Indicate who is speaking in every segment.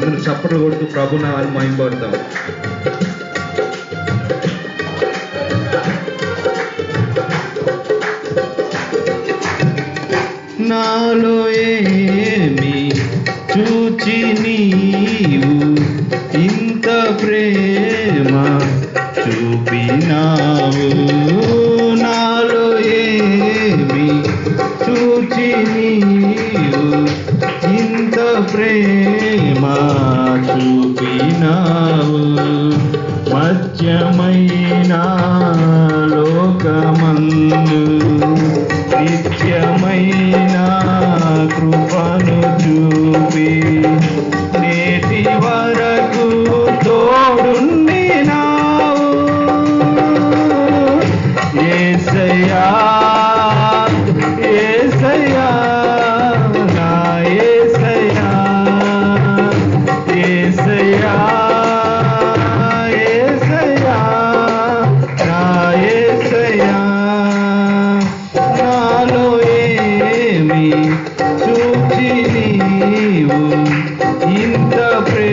Speaker 1: అందరూ చప్పట్లు కొడుతూ ప్రభు నాలు మహింపడతాం నాలో ఏ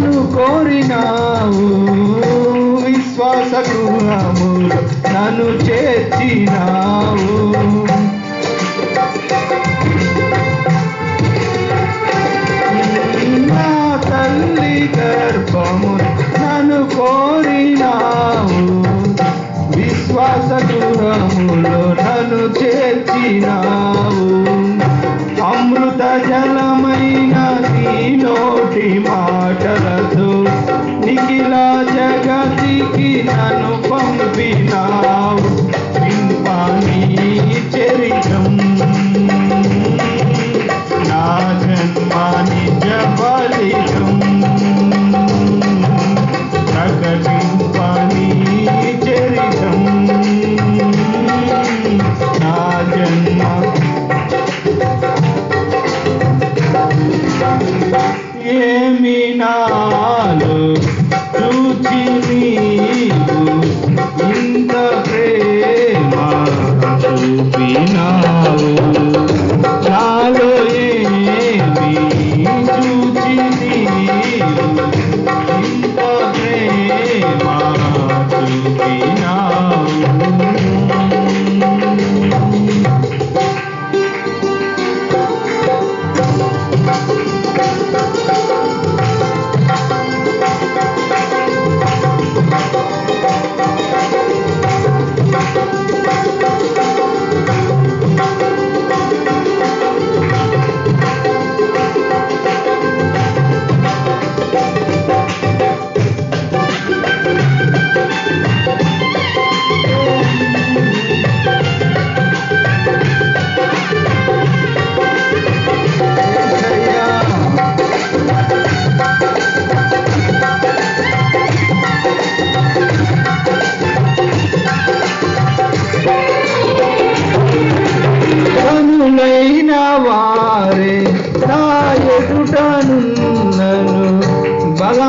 Speaker 1: నన్ను కోరినావు. విశ్వాసకు నన్ను చేర్చినావు.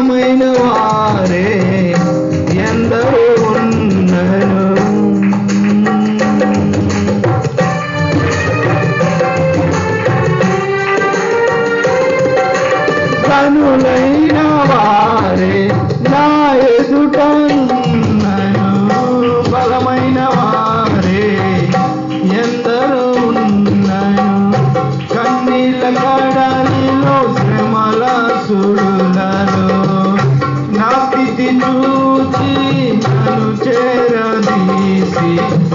Speaker 1: ఘనమైన వారే ఎందరో ఉన్నను. కనులైన వారే నా ఎదుటన్నను బలమైన వారే ఎందరో ఉన్నను. కన్నీళ్ళ కడలిలో శ్రమల సుడు